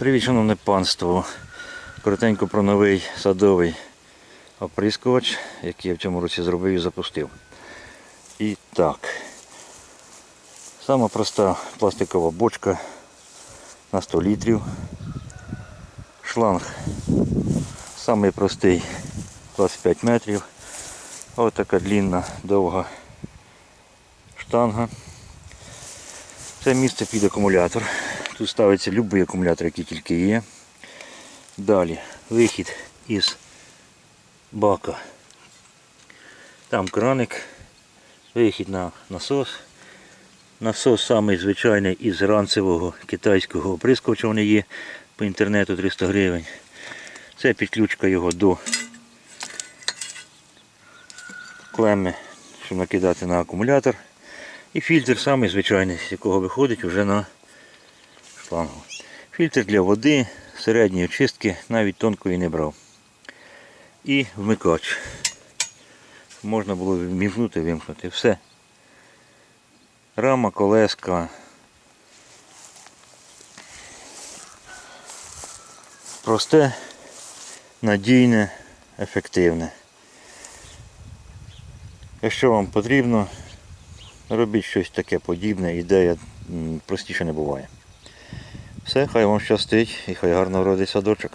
Привіт, шановне панство. Коротенько про новий садовий оприскувач, який я в цьому році зробив і запустив. І так. Сама проста пластикова бочка на 100 літрів. Шланг самий простий 25 метрів. Ось така длінна, довга штанга. Це місце під акумулятор. Тут ставиться будь-який акумулятор, який тільки є. Далі вихід із бака. Там краник, вихід на насос. Насос самий звичайний із ранцевого китайського оприскувача вони є по інтернету 300 гривень. Це підключка його до клеми, щоб накидати на акумулятор. І фільтр самий звичайний, з якого виходить вже на шлангу. Фільтр для води, середньої очистки, навіть тонкої не брав. І вмикач. Можна було вмімкнути, вимкнути. Все. Рама, колеска. Просте, надійне, ефективне. Якщо вам потрібно, робіть щось таке подібне, ідея простіше не буває. Все, хай вам щастить і хай гарно родить садочок.